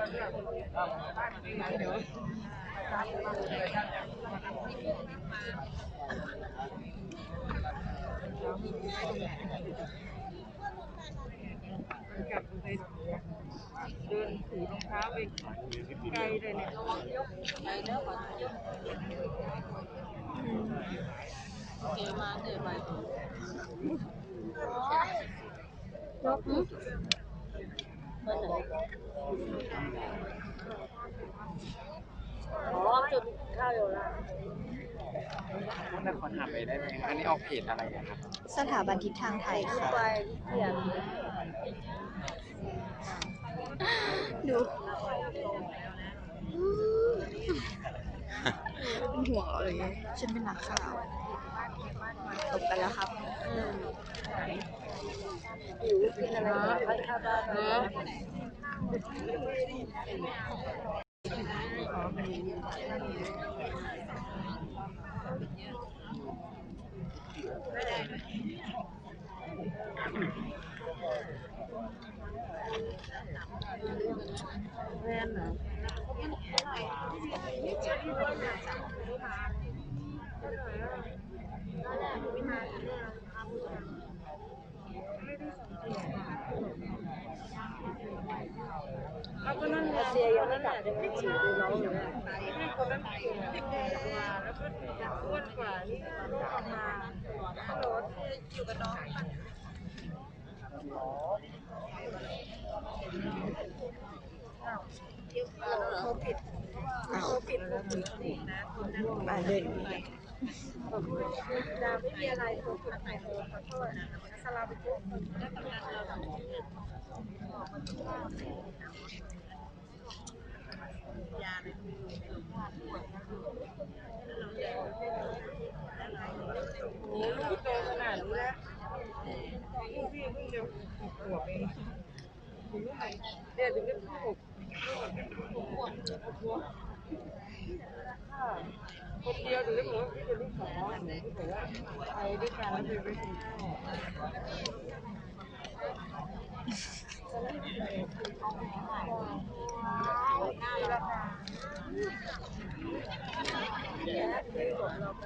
กลับไปเดินถือรองเท้าไปไกลเลยเนี่ยระวังยกไปเด้อก่อนยกเกมาเกิดไปยกเบ อ๋อจุดข้าวอยู่ละนครหับไปได้ไหมอันนี้ออกเพจอะไรอะครับสถาบันทิศทางไทยค่ะ ไปเขียนดูเป็นห่วงเราเลยฉันเป็นนักข่าวตกไปแล้วครับ หิวกินอะไรพัดข้าวได้เนาะ แม่นเหรอเอาก็นั่นไงเสียยัง ไม่กลับยังไม่ฉีดดูน้องอยู่เนี่ยให้คนนั้นเก่งมาแล้วก็อ้วนกว่านี่ก็ลดออกมาฮัลโหลอยู่กับน้องเขาผิดเขาผิดเขาผิดนะคนนั้นมาเดินดาวไม่มีอะไรเขาผิดไหนเขาขอโทษนะสลาไปทุกคน โอ้ลูกโตขนาดนี้แล้วลูกพี่เพิ่งจะหกขวบเองถึงเมื่อไหร่เดี๋ยวถึงจะหกคนเดียวถึงได้บอกว่าพี่เป็นลูกสาวหนูที่บอกว่าไปด้วยกันแล้วไปไปกินข้าว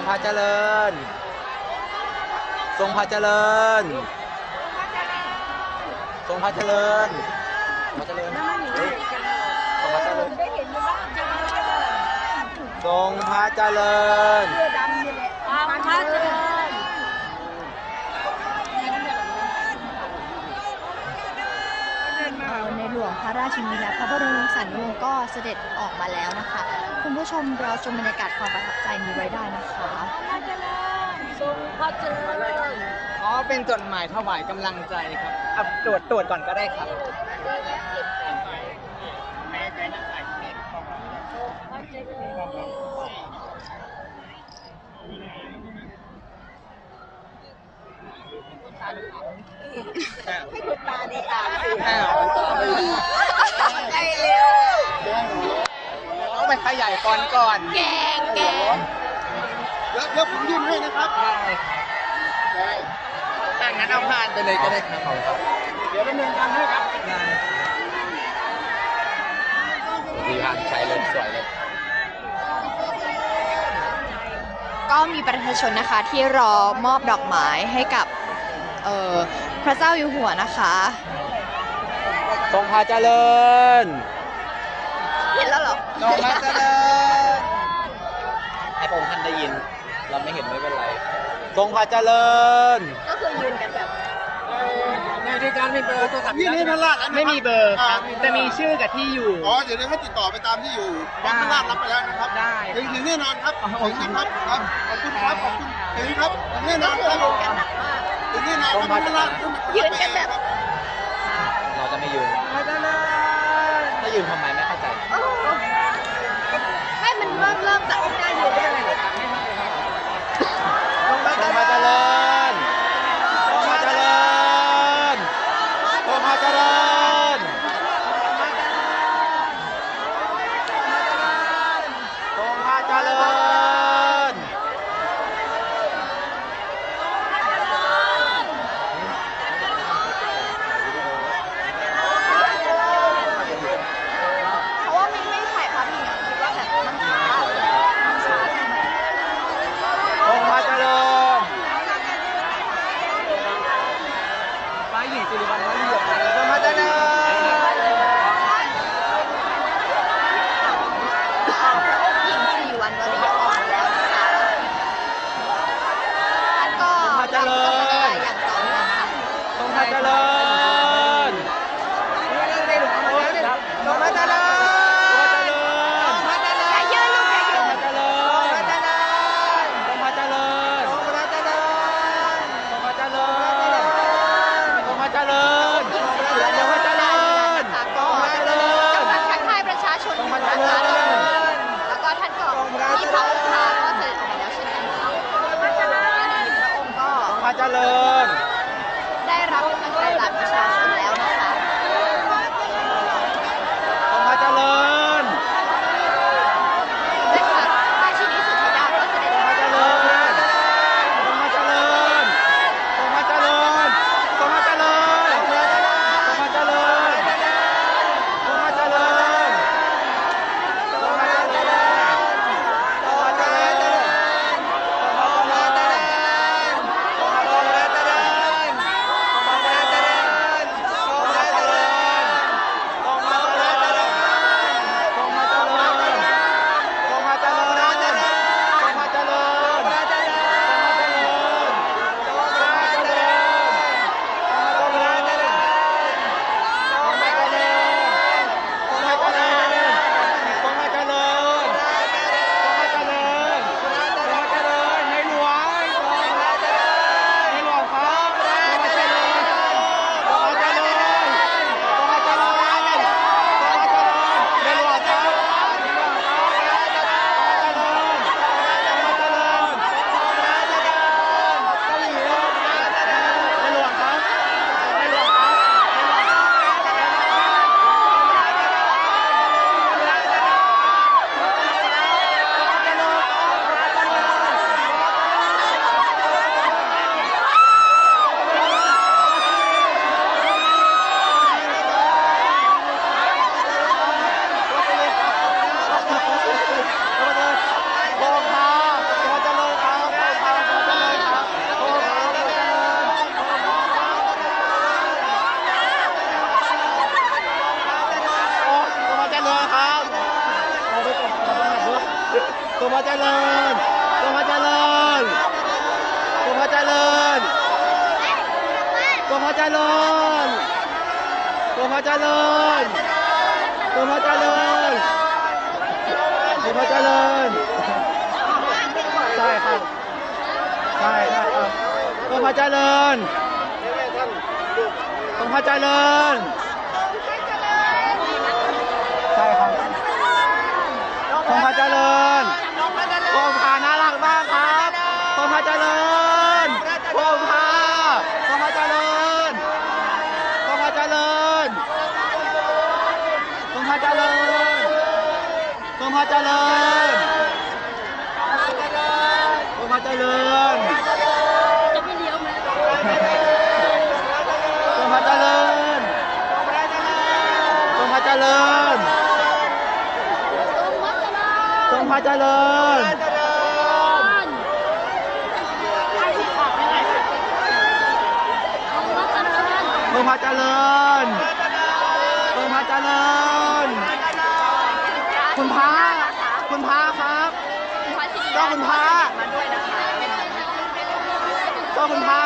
งพระเจริญ ทรงพระเจริญ ทรงพระเจริญพระเจริญเฮ้ยทรงพระเจริญได้เห็นอยู่บ้างจ้าทรงพระเจริญ เสื้อดำนี่แหละพันพระเจริญ เอ่อในหลวง พระราชินีและพระบรมวงศานุวงศ์ก็เสด็จออกมาแล้วนะคะ คุณผู้ชมรอชมบรรยากาศความประทับใจนี้ไว้ได้นะคะทรงพระเจริญอ๋อเป็นจดหมายถวายกำลังใจครับอะตรวจตรวจก่อนก็ได้ครับ ให้คุณตาดีตาสิแถวไอ้เร็วต้องไปขยายฟอนก่อนแกงแกงเยวเดี๋ยวผมยื่นให้นะครับได้ตั้งนั้นเอาผ่านไปเลยก็ได้ครับเดี๋ยวดำเนินการให้ครับดีผ่านใช้เลยสวยเลยก็มีประชาชนนะคะที่รอมอบดอกไม้ให้กับ เออพระเจ้าอยู่หัวนะคะ ทรงพาเจริญเห็นแล้วเหรอทรงพาเจริญให้พระองค์ท่านได้ยิน เราไม่เห็นไม่เป็นไร ทรงพาเจริญ ก็คือยืนกันแบบในรายการไม่เบอร์โทรศัพท์นี่นี่พราชแล้ไม่มีเบอร์ครับแต่มีชื่อกับที่อยู่ อ๋อ เดี๋ยวเดี๋ให้ติดต่อไปตามที่อยู่วัดพระราดรับไปแล้วนะครับ ได้ถึงถึงแน่นอนครับถึงครับครับ ขอบคุณครับ ขอบคุณถึงครับ ถึงแน่นอนครับ อย่างนี้นะมันมันยืนแบบ เราจะไม่ยืน ไม่ได้เลย ถ้ายืนทำไม ระเจริญ ใช่ครับทรงพระเจริญทรงพาน่ารักมากครับทรงพระเจริญทรงพาทรงพระเจริญทรงพระเจริญทรงพระเจริญทรงพระเจริญทรงพระเจริญ เจริญเมืองพาเจริญเมืองพาเจริญ คุณพระคุณพระครับเจ้าคุณพระเจ้คุณพระ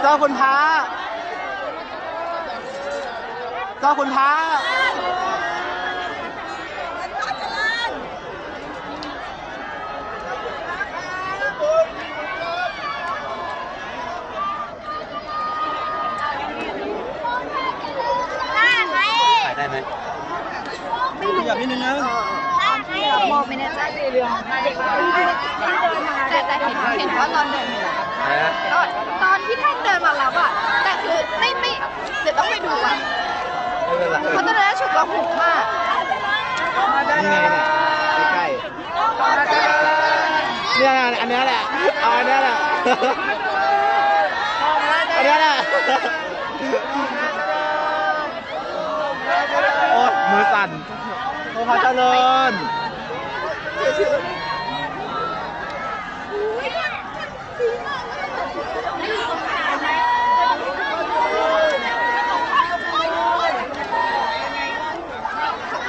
เจ้คุณพระ เจ้าคุณพระได้ไหมถ่าได้ไหมไม่รู้อยากนิดนึงนะที่เมองไม่แน่ใจแต่แต่เห็นเห็นว่าตอนเดินมาตอนตอนที่ท่านเดินมารับอะแต่คือไม่ไม่เดี๋ยวต้องไปดูอะ ไม่เป็นไรเพราะตอนนั้นฉุกละหุกมากนี่ไงเนี่ยใกล้ๆเนี่ยอันเนี้ยแหละเอาอันเนี้ยแหละอันเนี้ยแหละโอ้ยมือสั่นโอ้พระเจริญ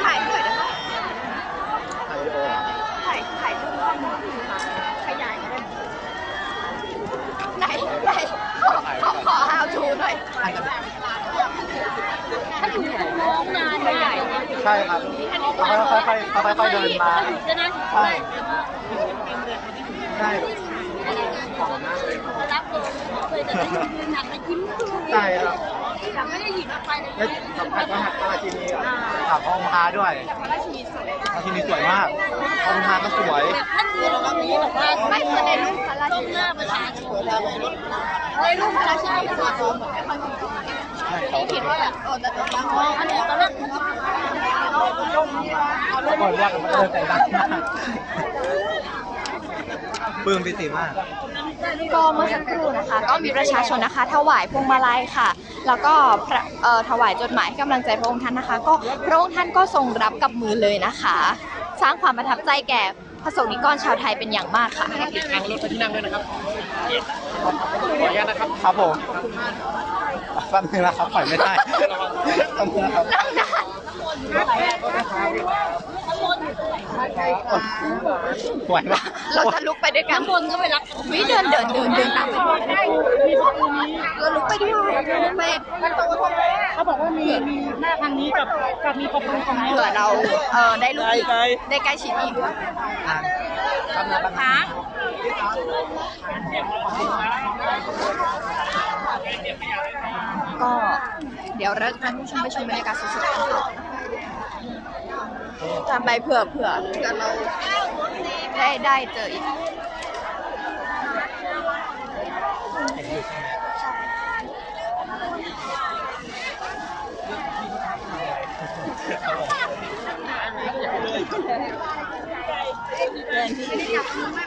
ถ่ายด้วยได้ไหมถ่ายถ่ายรูปรอบหนึ่งขยายก็ได้ไหนไหนขอขอขอ how to หน่อยถ้าอยู่น้องนานใหญ่ ใช่ครับค่อยๆค่อยๆค่อยๆเดินมาจะนั่งใช่ใช่รับเลยเคยจะได้ยืนหนักมายิ้มคือใช่ครับแต่ไม่ได้หยิบมาไปเลยสัมผัสพระหัตถ์พระราชินีกับกับองค์พระด้วยพระราชินีสวยพระราชินีสวยมากองค์พระก็สวยท่านคือเรานี้บอกว่าไม่เคือในรูปพระราชินีประชาชนในรูปพระราชินีประชาชนไม่คิดว่าแบบโอ้แต่ตอนมองอันนี้ตอนนั้น ก่อนรียกกันมาเดินแต่งดังมากปลื้มปิติมาก ก็เมื่อสักครู่นะคะ ก็มีประชาชนนะคะ ถวายพวงมาลัยค่ะ แล้วก็พระเอ่อถวายจดหมายให้กำลังใจพระองค์ท่านนะคะ ก็พระองค์ท่านก็ทรงรับกับมือเลยนะคะ สร้างความประทับใจแก่พระสงฆ์นิกรชาวไทยเป็นอย่างมากค่ะทางรถที่นั่งด้วยนะครับขออนุญาตนะครับ ครับผมแป๊บนึงนะครับปล่อยไม่ได้แป๊บนึงนะครับนั่งนาน ไหวไหมเราจะลุกไปด้วยกันบนก็ไปรับวิเดินเดินเดินเดินตามไปเราลุกไปด้วยลุกไปเขาบอกว่ามีมีหน้าทางนี้กับกับมีประตูของเผื่อเราเออได้ลุกอีกได้ใกล้ชิดอีกอะครับนะครับก็เดี๋ยวเราจะพาผู้ชมไปชมบรรยากาศสดๆ ทำไปเผื่อเผื่อเผื่อเราได้ได้เจออีกเดี๋ยว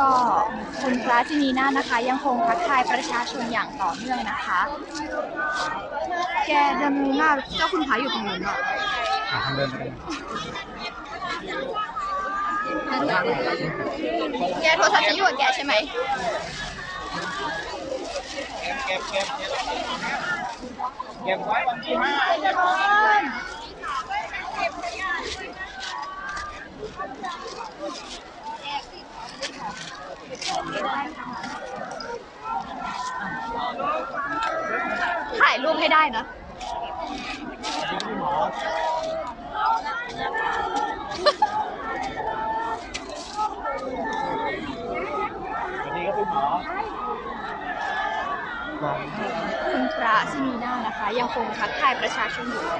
ก็คุณพระจินีนาถนะคะ ยังคงทักทายประชาชนอย่างต่อเนื่องนะคะ แกเดินหน้าเจ้าคุณพระอยู่ตรงนู้นอะอะทางเดินไปเลยแกโทรศัพท์ฉันอยู่กับแกใช่ไหม เก็บไว้วันที่ห้า ถ่ายรูปให้ได้นะ วันนี้ก็เป็นหมอคุณพระชินีนานะคะ ยังคงทักทายประชาชนอยู่อะ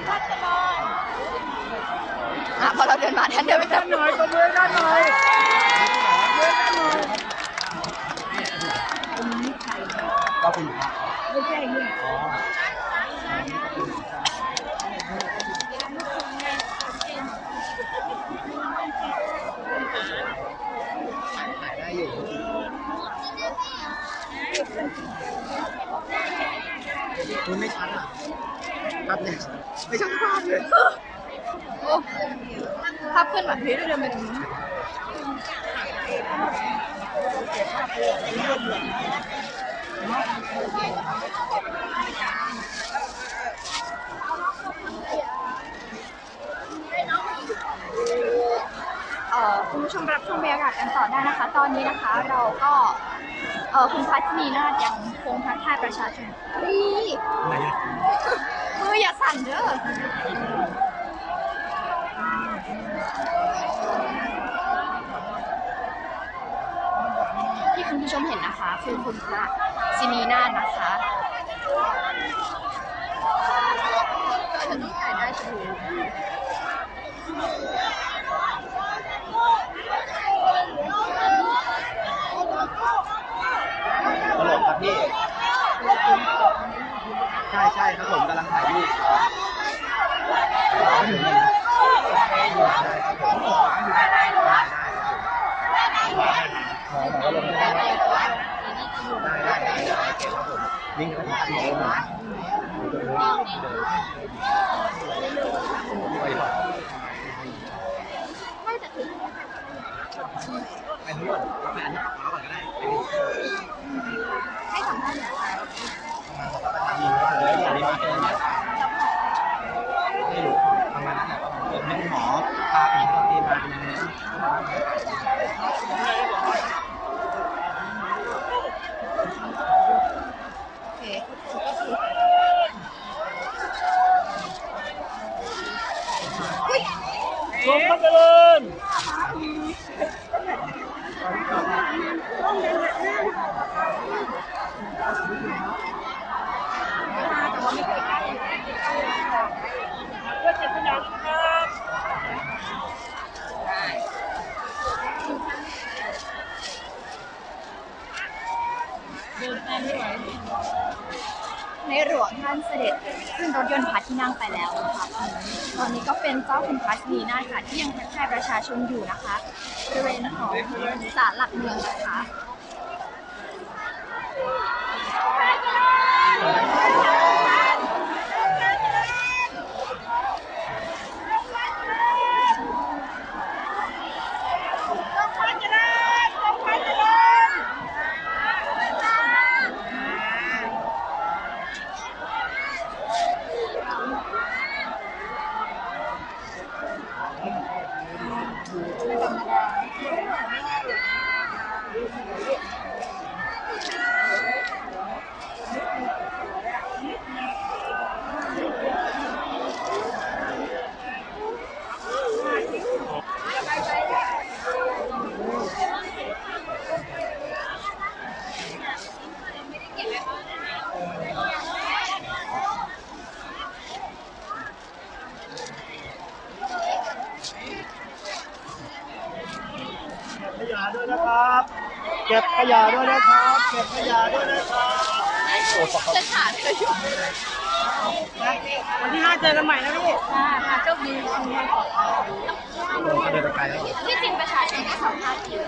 พอเราเดินมาท่านเดินไปจับหน่อยตัวเมืองด้านหน่อย ก็คุณพไม่ใช่เนี่ยอ๋อายได้อยู่คุณไม่ชัดอะภาพเนี่ยไม่ชัดภาพเลยโอ้ภาพเพื่อนไหวเฮ้ยเดินไปตรงนู้น เอ่อคุณผู้ชมรับชมบรรยากาศกันต่อได้นะคะ ตอนนี้นะคะเราก็เอ่อคุณพัชนีนาฏยังคงทักทายประชาชนนี่ไหนอะมืออย่าสั่นเด้อที่คุณผู้ชมเห็นนะคะ คือคุณพระ ศินีนานะคะฉันต้องถ่ายได้ถูกตลกครับพี่ ใช่ใช่ครับผมกำลังถ่ายรูป Yeah. หลวงท่านเสด็จขึ้นรถยนต์พาที่นั่งไปแล้วนะคะตอนนี้ก็เป็นเจ้าคุณพัชรีนาถค่ะที่ยังทักทายประชาชนอยู่นะคะบริเวณของศาลหลักเมืองนะคะ もちろん。 เก็บขยะด้วยนะครับฉันหาเธออยู่วันที่ห้าเจอกันใหม่นะพี่ค่ะค่ะโชคดีเดินไปไกลแล้วที่จริงประชาชนก็สัมภาษณ์อยู่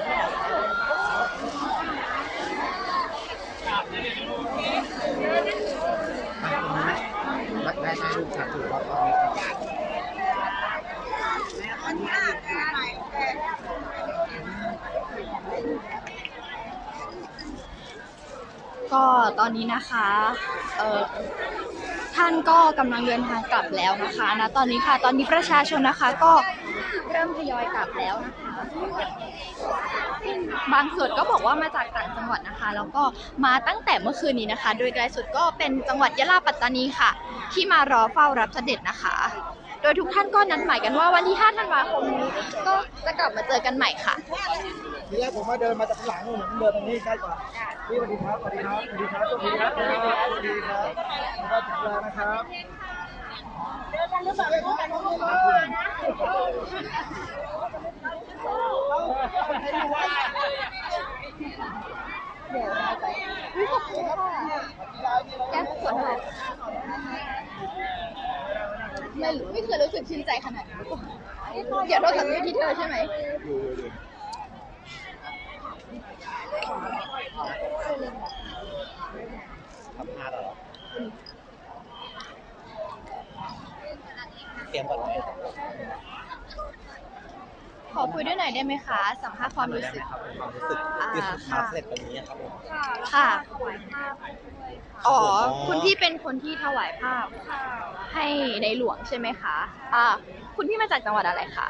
รักได้ใช้รูปถ่ายถูกรอบนี้ ก็ต อนนี้นะคะเอ่อท่านก็กำลังเดินทางกลับแล้วนะคะนะตอนนี้ค่ะ ตอนนี้ประชาชนนะคะก็เริ่มทยอยกลับแล้วนะคะ บางส่วนก็บอกว่ามาจากต่างจังหวัดนะคะ แล้วก็มาตั้งแต่เมื่อคืนนี้นะคะ โดยไกลสุดก็เป็นจังหวัดยะลาปัตตานีค่ะ ที่มารอเฝ้ารับเสด็จนะคะ โดยทุกท่านก็นัดหมายกันว่าวันที่ 5 ธันวาคมนี้ก็จะกลับมาเจอกันใหม่ค่ะ ทีแรกผมมาเดินมาจากข้างหลังนู่นผมเดินตรงนี้ใกล้กว่าพี่สวัสดีครับสวัสดีครับสวัสดีครับสวัสดีครับสวัสดีครับแล้วก็ถึงแล้วนะครับเดี๋ยวเราไปอุ๊ยขอบคุณค่ะแก้ปวดเหร่ไม่รู้ไม่เคยรู้สึกชื่นใจขนาดนี้เดี๋ยวโทรศัพท์อยู่ที่เธอใช่ไหม ทำพลาดเหรอเตรียมก่อนไหมขอคุยด้วยหน่อยได้ไหมคะ สัมภาษณ์ความรู้สึก ครับความรู้สึกอ่าที่ค่ะมาเสร็จวันนี้ครับผมค่ะ อ๋อครับผมคุณพี่เป็นคนที่ถวายภาพให้ในหลวงใช่ไหมคะ อ่า คุณพี่มาจากจังหวัดอะไรคะ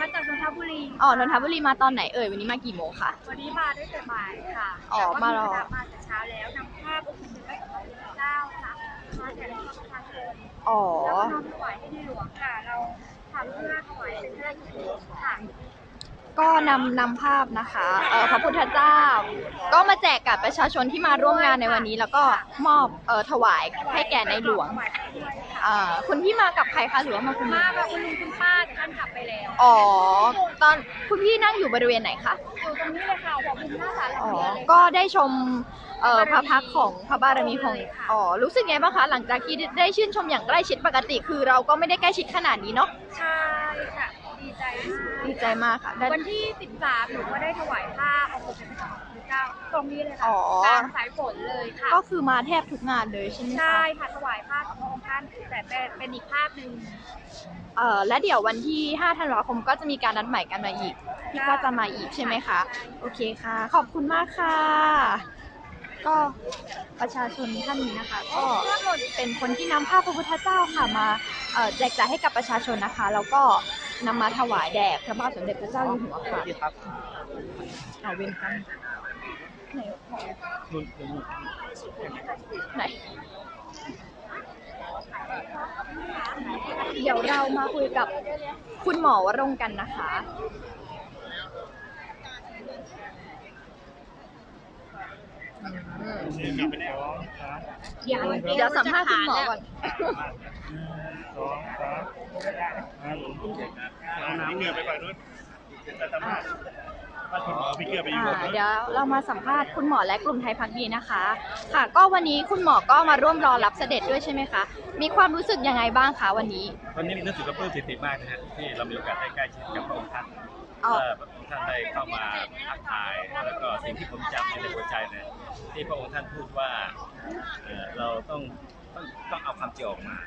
มาจากนนทบุรีอ๋อนนทบุรีมาตอนไหนเอ่ยวันนี้มากี่โมงคะ วันนี้มาได้แต่บ่ายค่ะอ๋อแต่ว่มารอคณะมาแต่เช้าแล้วนำภาพองค์สมเด็จพระสัมมาสัมพุทธเจ้าค่ะมาแจกให้ประชาชนอ๋อ แล้วก็น้อมถวายให้ในหลวงค่ะ เราทำเพื่อถวายเป็นพระราชกุศลค่ะ ก็นำนำภาพนะคะเอ่อพระพุทธเจ้า ก็มาแจกกับประชาชนที่มาร่วมงานในวันนี้ แล้วก็มอบเอ่อถวายให้แก่ในหลวงถวายให้ด้วยค่ะอ่าคุณพี่มากับใครคะหรือว่ามาคุณมากับคุณลุงคุณป้าแต่ท่านกลับไปแล้ว อ๋อตอนคุณพี่นั่งอยู่บริเวณไหนคะ อยู่ตรงนี้เลยค่ะหัวมุมหน้าศาลหลังอ๋อนี้เลยก็ได้ชมเอ่อพระพักตร์ของพระบารมีของ อ๋อ รู้สึกไงบ้างคะ หลังจากที่ได้ชื่นชมอย่างใกล้ชิดปกติ คือเราก็ไม่ได้ใกล้ชิดขนาดนี้เนาะ ใช่ค่ะ ดีใจมากดีใจมากค่ะได้ วันที่ 13 หนูก็ได้ถวายผ้าองค์สมเด็จพระสัมมาสัมพุทธเจ้าตรงนี้เลยค่ะอ๋อ กลางสายฝนเลยค่ะ ก็คือมาแทบทุกงานเลยใช่ไหมคะ ใช่ค่ะถวายผ้าของพระองค์ท่านแต่เป็นเป็นอีกภาพหนึ่ง เอ่อและเดี๋ยววันที่5ธันวาคมก็จะมีการนัดหมายกันมาอีกพี่ก็จะมาอีกใช่ไหมคะ โอเคค่ะ ขอบคุณมากค่ะ ก็ประชาชนท่านนี้นะคะ ก็เป็นคนที่นำภาพพระพุทธเจ้าค่ะมาแจกจ่ายให้กับประชาชนนะคะ แล้วก็นำมาถวายแด่พระบาทสมเด็จพระเจ้าอยู่หัวค่ะดีครับเอาเว้นไหนไหนเดี๋ยวเรามาคุยกับคุณหมอวรงกันนะคะ เดี๋ยวเดี๋ยวสัมภาษณ์คุณหมอก่อนเอาน้ำเหงื่อไปก่อนนู้นจะสัมภาษณ์ว่าคุณหมอพี่เกือไปอยู่อ่ากับเดี๋ยวเรามาสัมภาษณ์คุณหมอและกลุ่มไทยพักดีนะคะ ค่ะ ก็วันนี้คุณหมอก็มาร่วมรอรับเสด็จด้วยใช่ไหมคะ มีความรู้สึกยังไงบ้างคะวันนี้วันนี้รู้สึกว่าปลื้มปิติมากนะฮะที่เรามีโอกาสได้ใกล้ชิดกับพระองค์ท่าน อ๋อว่าพระองค์ท่านได้เข้ามาทักทาย แล้วก็สิ่งที่ผมจำในหัวใจเนี่ยที่พระองค์ท่านพูดว่าเอ่อเราต้องต้องต้องเอาความจริงออกมา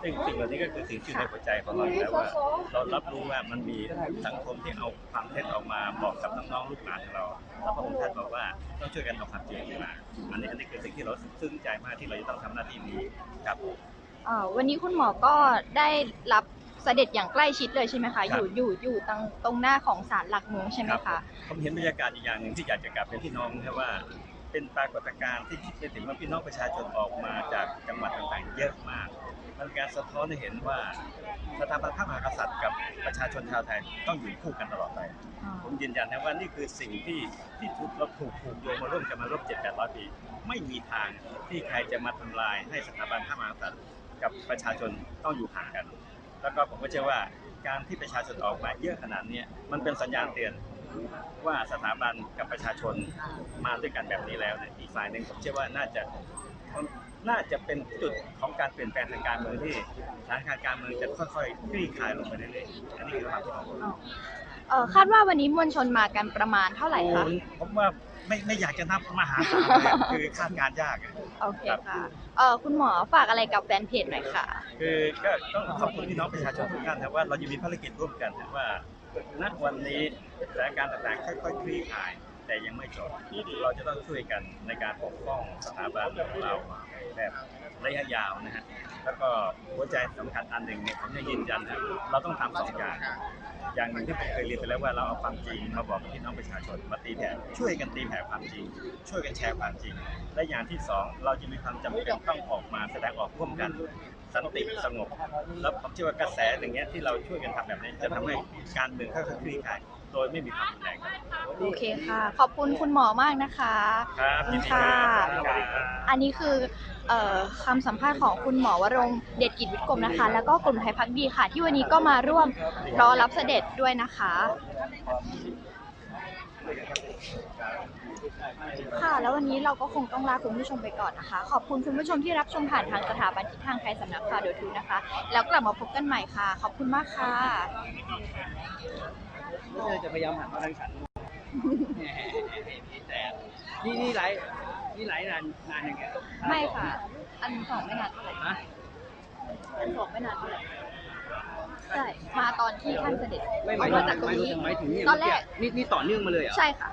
ซึ่งสิ่งเหล่านี้ก็คือสิ่งที่อยู่ในหัวใจของเราอยู่แล้วว่าเรารับรู้ว่ามันมีสังคมที่เอาความเท็จออกมาบอกกับน้องๆลูกหลานของเราแล้วพระองค์ท่านบอกว่าต้องช่วยกันเอาความจริงออกมาอันนี้อันนี้คือสิ่งที่เราซึ้งใจมากที่เราจะต้องทำหน้าที่นี้ครับอ่าวันนี้คุณหมอก็ได้รับ เสด็จอย่างใกล้ชิดเลยใช่ไหมคะคอรับยู่อยู่อยู่ตรงตรงหน้าของศาลหลักเมืองใช่ไหมครัคะบผมเห็นบรรยากาศอีกอย่างหนึ่งที่อยากจะกลับเป็นพี่น้องนะว่า เป็นปรากฏการณ์ที่คิดไปถึงว่าพี่น้องประชาชนออกมาจากจังหวัดต่างๆ เยอะมากมันเป็นการสะท้อนให้เห็นว่าสถาบันพระมหากษัตริย์กับประชาชนชาวไทยต้องอยู่คู่กันตลอดไป ผมยืนยันนะว่านี่คือสิ่งที่ที่ทุกเราถูกผูกโยงมาร่วมกันมาร่วมเจ็ดแปดร้อยปี ไม่มีทางที่ใครจะมาทำลายให้สถาบันพระมหากษัตริย์กับประชาชนต้องอยู่ห่างกัน แล้วก็ผมก็เชื่อว่าการที่ประชาชนออกมาเยอะขนาดนี้มันเป็นสัญญาณเตือนว่าสถาบันกับประชาชนมาด้วยกันแบบนี้แล้วเนี่ยอีกฝ่ายหนึ่งผมเชื่อว่าน่าจะน่าจะเป็นจุดของการเปลี่ยนแปลงทางการเมืองที่สถานการณ์การเมืองจะค่อยๆคลี่คลายลงไปเรื่อยๆอันนี้คือความคิดของผม เอ่อคาดว่าวันนี้มวลชนมากันประมาณเท่าไหร่คะโอ้ผมว่าไม่ไม่อยากจะนับมหาศาลเลยคือคาดการณ์ยากอะ โอเคค่ะเอ่อคุณหมอฝากอะไรกับแฟนเพจหน่อยค่ะ คือก็ต้องขอบคุณพี่น้องประชาชนทุกท่านนะว่าเราจะมีภารกิจร่วมกันนะว่าณวันนี้สถานการณ์ต่างๆค่อยๆคลี่คลาย แต่ยังไม่จบเราจะต้องช่วยกันในการปกป้องสถาบันของเราแบบระยะยาวนะฮะ แล้วก็หัวใจสำคัญอันหนึ่งเนี่ยผมจะยืนยันนะเราต้องทำสองอย่าง อย่างหนึ่งที่ผมเคยเรียนไปแล้วว่าเราเอาความจริงมาบอกกับพี่น้องประชาชนมาตีแผ่ช่วยกันตีแผ่ความจริง ช่วยกันแชร์ความจริง และอย่างที่สองเราจะมีความจำเป็นต้องออกมาแสดงออกร่วมกันสันติสงบ แล้วผมเชื่อว่ากระแสอย่างเงี้ยที่เราช่วยกันทำแบบนี้จะทำให้การเมืองค่อยๆคลี่คลาย โดยไม่มีความรุนแรงครับโอเคค่ะ ขอบคุณคุณหมอมากนะคะครับขอบยิคุนณดีค่ะครับสวัสดีครับ อันนี้คือเอ่อคำสัมภาษณ์ของคุณหมอวรงค์เดชกิจวิทย์กรมนะคะ แล้วก็กลุ่มไทยพักดีค่ะ ที่วันนี้ก็มาร่วมรอรับเสด็จด้วยนะคะ ค่ะ แล้ววันนี้เราก็คงต้องลาคุณผู้ชมไปก่อนนะคะ ขอบคุณคุณผู้ชมที่รับชมผ่านทางสถาบันทิศทางไทยสำนักข่าวโดยทูนะคะ แล้วกลับมาพบกันใหม่ค่ะ ขอบคุณมากค่ะ จะพยายามหันมาทางฉันแต่นี่นี่ไลฟ์นี่หลายนานนานยังไงไม่ค่ะ อันสองไม่นานเท่าไหร่ฮะอันสองไม่นานเท่าไหร่ใช่ มาตอนที่ท่านเสด็จไม่หมายมาถึจากงตรงนี้หมายถึงเนี่ยตอนแรกนี่นี่ต่อเนื่องมาเลยเหรอใช่ค่ะ